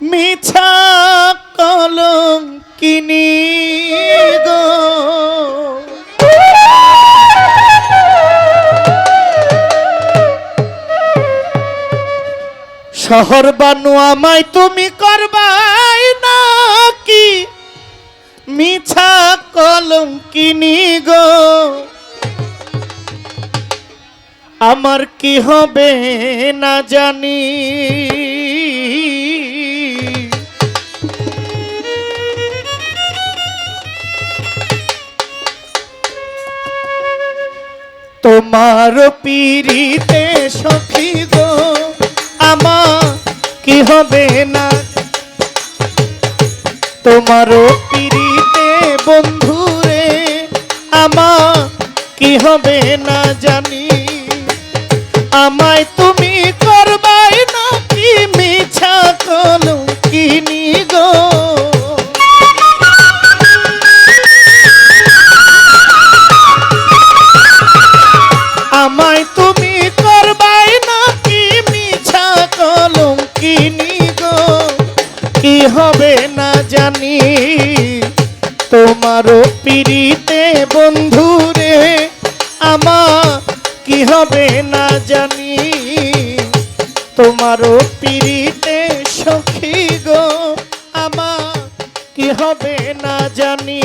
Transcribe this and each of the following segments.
মিছা কলম কিনি গো। শহর বানু আমায় তুমি করবাই নাকি? মিছা কলম কিনি গো। আমার কি হবে না জানি? তোমার পিড়িতে সখী গো আমার কি হবে না? তোমার তোমারও পিড়িতে বন্ধুরে আমা কি হবে না জানি। তোমারও পিড়িতে সখী গো আমা কি হবে না জানি।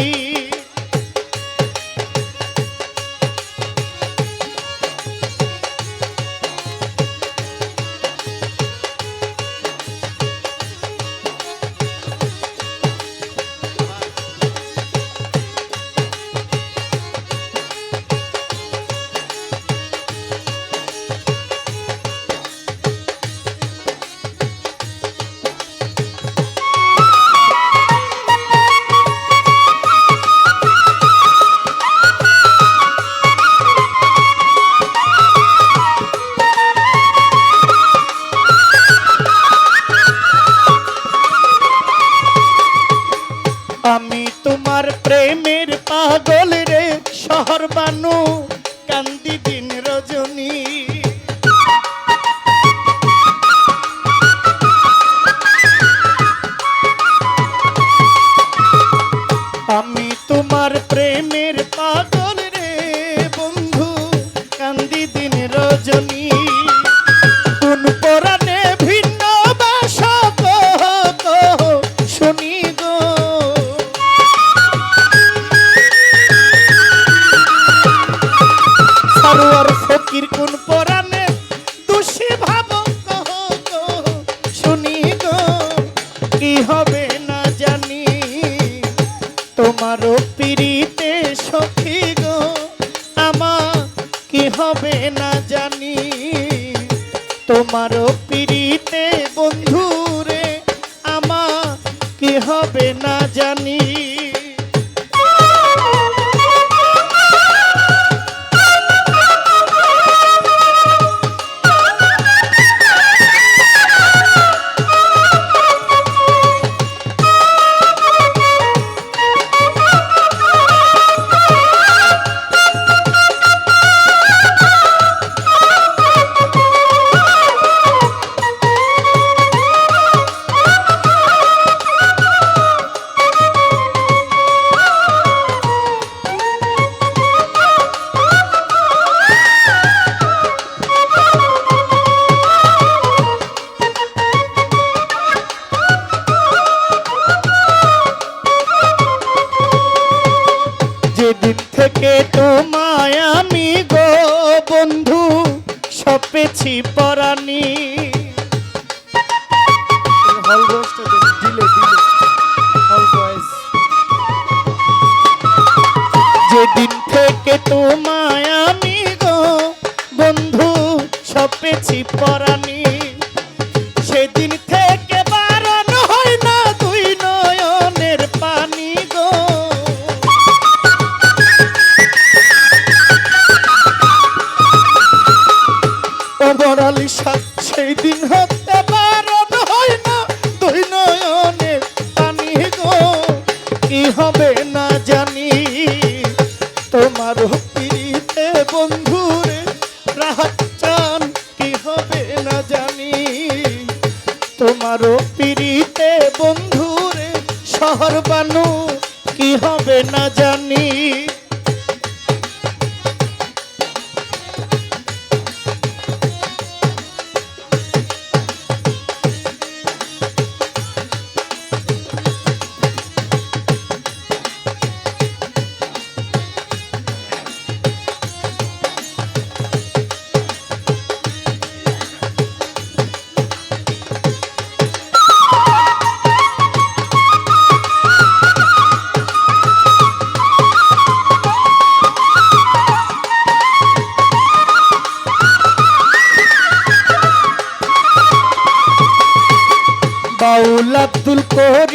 হবে না জানি যেদিন থেকে তোমায় আমি গো বন্ধু, সপেছি পরানি সেদিন থেকে বারণ হয় না দুই নয়নের পানি গো। অমরালি সাত সেই দিন হতে বারণ হয় না দুই নয়নের পানি গো। কি হবে কি হবে না জানি।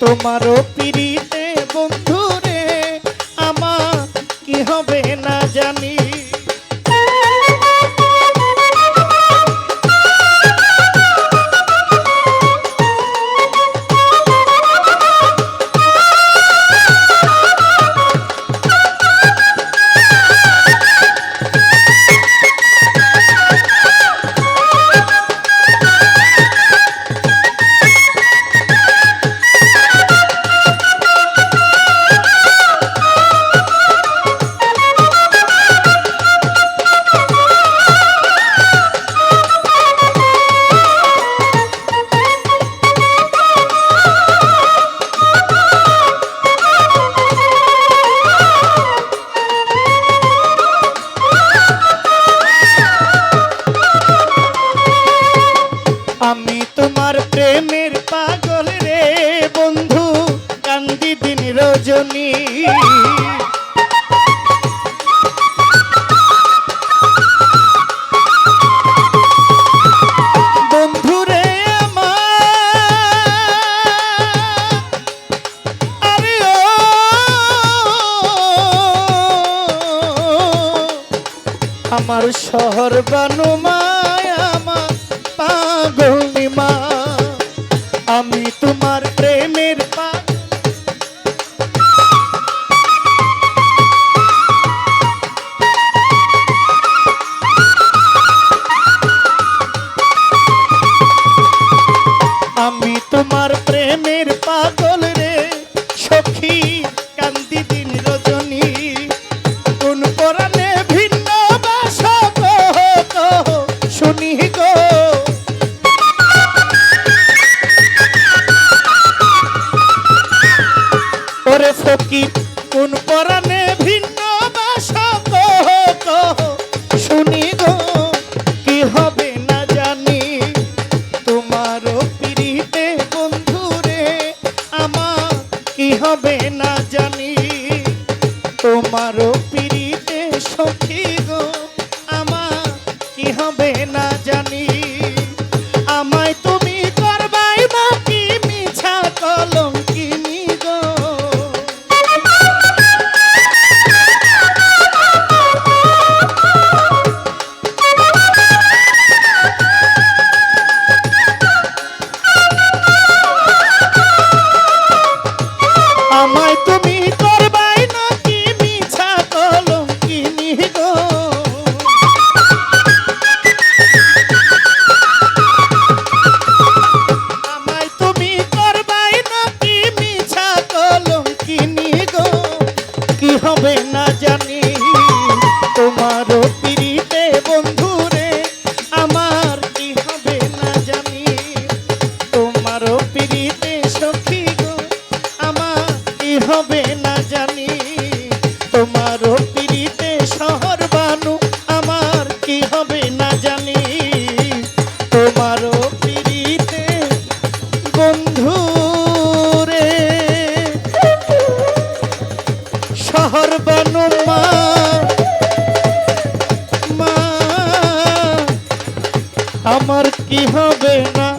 তোমারও পিড়ি আমি তোমার আমার কি হবে না?